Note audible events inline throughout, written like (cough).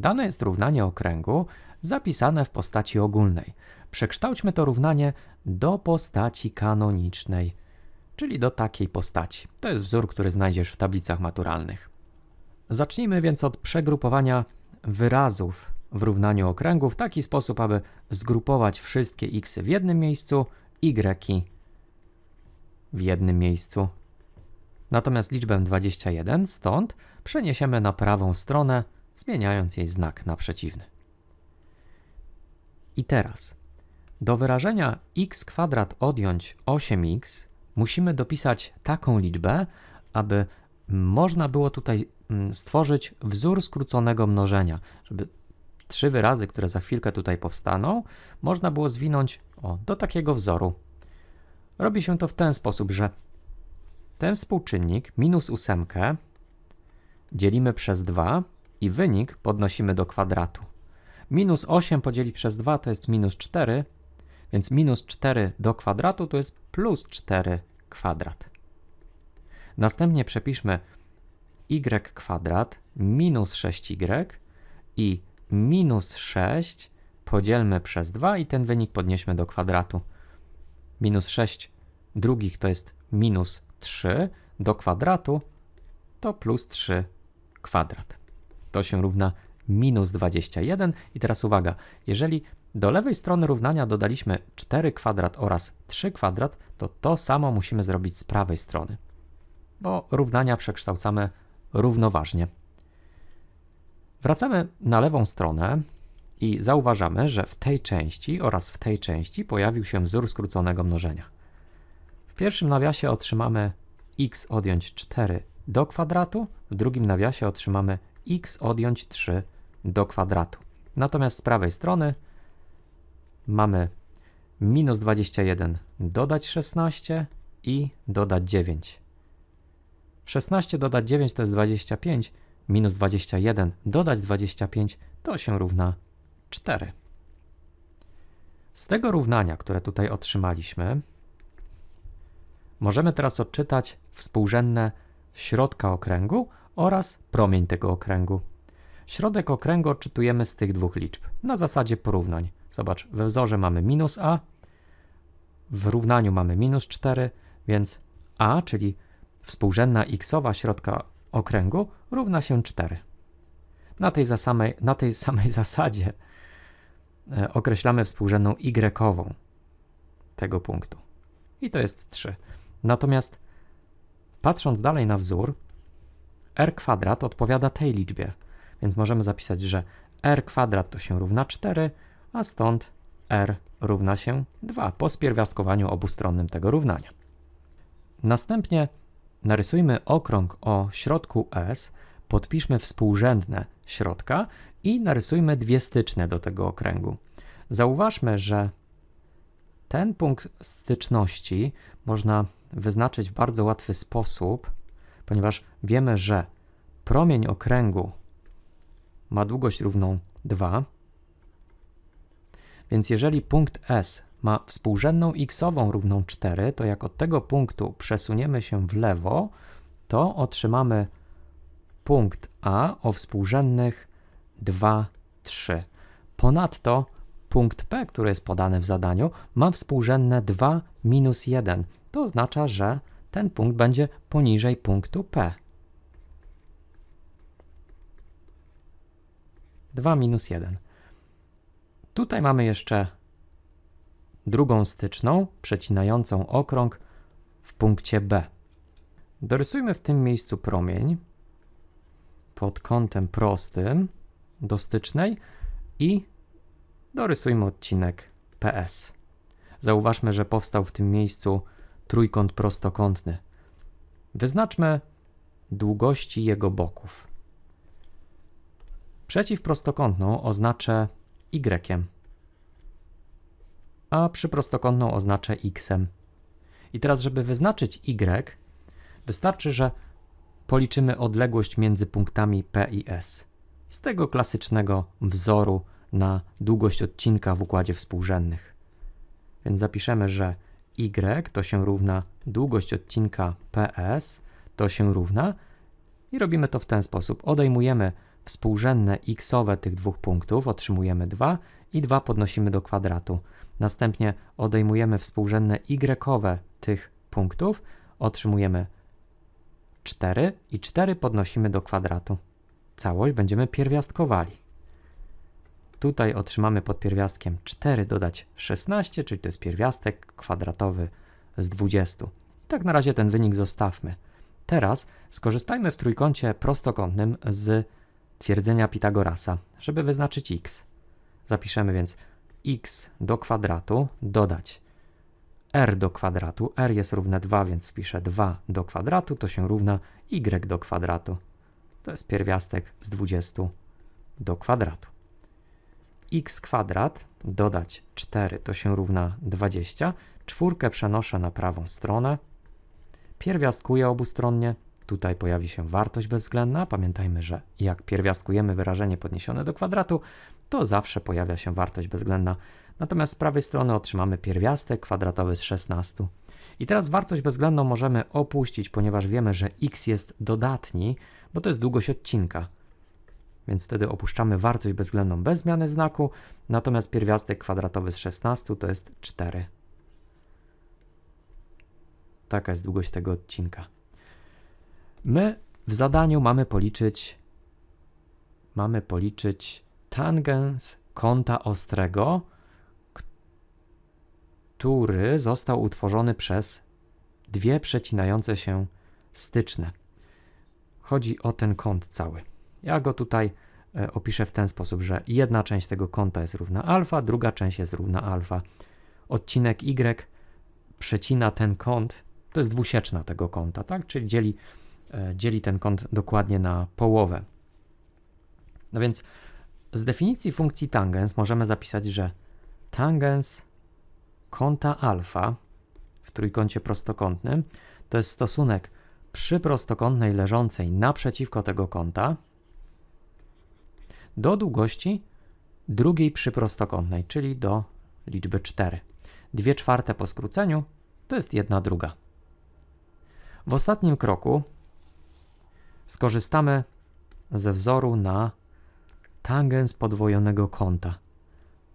Dane jest równanie okręgu zapisane w postaci ogólnej. Przekształćmy to równanie do postaci kanonicznej, czyli do takiej postaci. To jest wzór, który znajdziesz w tablicach maturalnych. Zacznijmy więc od przegrupowania wyrazów w równaniu okręgu w taki sposób, aby zgrupować wszystkie x w jednym miejscu, y w jednym miejscu. Natomiast liczbę 21 stąd przeniesiemy na prawą stronę, zmieniając jej znak na przeciwny. I teraz do wyrażenia x kwadrat odjąć 8x musimy dopisać taką liczbę, aby można było tutaj mm, stworzyć wzór skróconego mnożenia, żeby trzy wyrazy, które za chwilkę tutaj powstaną, można było zwinąć o, do takiego wzoru. Robi się to w ten sposób, że ten współczynnik minus ósemkę dzielimy przez 2 i wynik podnosimy do kwadratu. Minus 8 podzielić przez 2 to jest minus 4, więc minus 4 do kwadratu to jest plus 4 kwadrat. Następnie przepiszmy y kwadrat minus 6y i minus 6 podzielmy przez 2 i ten wynik podnieśmy do kwadratu. Minus 6 drugich to jest minus 3 do kwadratu to plus 3 kwadrat. To się równa minus 21. I teraz uwaga, jeżeli do lewej strony równania dodaliśmy 4 kwadrat oraz 3 kwadrat, to to samo musimy zrobić z prawej strony, bo równania przekształcamy równoważnie. Wracamy na lewą stronę i zauważamy, że w tej części oraz w tej części pojawił się wzór skróconego mnożenia. W pierwszym nawiasie otrzymamy x odjąć 4 do kwadratu, w drugim nawiasie otrzymamy x odjąć 3 do kwadratu. Natomiast z prawej strony mamy minus 21 dodać 16 i dodać 9. 16 dodać 9 to jest 25, minus 21 dodać 25 to się równa 4. Z tego równania, które tutaj otrzymaliśmy, możemy teraz odczytać współrzędne środka okręgu oraz promień tego okręgu. Środek okręgu odczytujemy z tych dwóch liczb na zasadzie porównań. Zobacz, we wzorze mamy minus a, w równaniu mamy minus 4, więc a, czyli współrzędna xowa środka okręgu, równa się 4. Na tej, samej, na tej samej (laughs) zasadzie e, określamy współrzędną y tego punktu. I to jest 3. Natomiast patrząc dalej na wzór, r kwadrat odpowiada tej liczbie, więc możemy zapisać, że r kwadrat to się równa 4, a stąd r równa się 2 po spierwiastkowaniu obustronnym tego równania. Następnie narysujmy okrąg o środku S, podpiszmy współrzędne środka i narysujmy dwie styczne do tego okręgu. Zauważmy, że ten punkt styczności można wyznaczyć w bardzo łatwy sposób, ponieważ wiemy, że promień okręgu ma długość równą 2, więc jeżeli punkt S ma współrzędną x-ową równą 4, to jak od tego punktu przesuniemy się w lewo, to otrzymamy punkt A o współrzędnych 2, 3. Ponadto punkt P, który jest podany w zadaniu, ma współrzędne 2 minus 1. To oznacza, że ten punkt będzie poniżej punktu P. 2 minus 1. Tutaj mamy jeszcze drugą styczną, przecinającą okrąg w punkcie B. Dorysujmy w tym miejscu promień pod kątem prostym do stycznej i dorysujmy odcinek PS. Zauważmy, że powstał w tym miejscu trójkąt prostokątny. Wyznaczmy długości jego boków. Przeciwprostokątną oznaczę y, a przyprostokątną oznaczę x. I teraz, żeby wyznaczyć y, wystarczy, że policzymy odległość między punktami P i S. Z tego klasycznego wzoru na długość odcinka w układzie współrzędnych. Więc zapiszemy, że y to się równa długość odcinka PS to się równa i robimy to w ten sposób. Odejmujemy współrzędne xowe tych dwóch punktów, otrzymujemy 2 i 2 podnosimy do kwadratu. Następnie odejmujemy współrzędne y tych punktów, otrzymujemy 4 i 4 podnosimy do kwadratu. Całość będziemy pierwiastkowali. Tutaj otrzymamy pod pierwiastkiem 4 dodać 16, czyli to jest pierwiastek kwadratowy z 20. I tak na razie ten wynik zostawmy. Teraz skorzystajmy w trójkącie prostokątnym z twierdzenia Pitagorasa, żeby wyznaczyć x. Zapiszemy więc x do kwadratu dodać r do kwadratu. r jest równe 2, więc wpiszę 2 do kwadratu, to się równa y do kwadratu. To jest pierwiastek z 20 do kwadratu. X kwadrat dodać 4 to się równa 20. Czwórkę przenoszę na prawą stronę. Pierwiastkuję obustronnie. Tutaj pojawi się wartość bezwzględna. Pamiętajmy, że jak pierwiastkujemy wyrażenie podniesione do kwadratu, to zawsze pojawia się wartość bezwzględna. Natomiast z prawej strony otrzymamy pierwiastek kwadratowy z 16. I teraz wartość bezwzględną możemy opuścić, ponieważ wiemy, że x jest dodatni, bo to jest długość odcinka. Więc wtedy opuszczamy wartość bezwzględną bez zmiany znaku, natomiast pierwiastek kwadratowy z 16 to jest 4. Taka jest długość tego odcinka. My w zadaniu mamy policzyć mamy policzyć tangens kąta ostrego, który został utworzony przez dwie przecinające się styczne. Chodzi o ten kąt cały. Ja go tutaj e, opiszę w ten sposób, że jedna część tego kąta jest równa alfa, druga część jest równa alfa. Odcinek y przecina ten kąt, to jest dwusieczna tego kąta, tak? Czyli dzieli, e, dzieli ten kąt dokładnie na połowę. No więc z definicji funkcji tangens możemy zapisać, że tangens kąta alfa w trójkącie prostokątnym to jest stosunek przy prostokątnej leżącej naprzeciwko tego kąta do długości drugiej przyprostokątnej, czyli do liczby 4. 2 czwarte po skróceniu to jest 1 druga. W ostatnim kroku skorzystamy ze wzoru na tangens podwojonego kąta.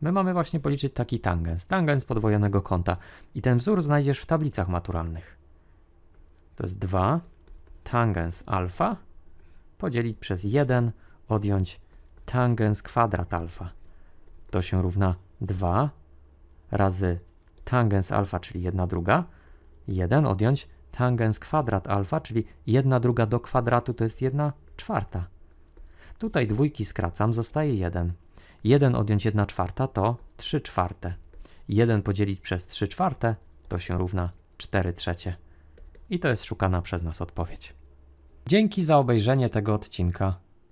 My mamy właśnie policzyć taki tangens, tangens podwojonego kąta i ten wzór znajdziesz w tablicach maturalnych. To jest 2 tangens alfa podzielić przez 1, odjąć tangens kwadrat alfa. To się równa 2 razy tangens alfa, czyli 1 druga, 1 odjąć tangens kwadrat alfa, czyli 1 druga do kwadratu to jest 1 czwarta. Tutaj dwójki skracam, zostaje 1. 1 odjąć 1 czwarta to 3 czwarte. 1 podzielić przez 3 czwarte to się równa 4 trzecie. I to jest szukana przez nas odpowiedź. Dzięki za obejrzenie tego odcinka.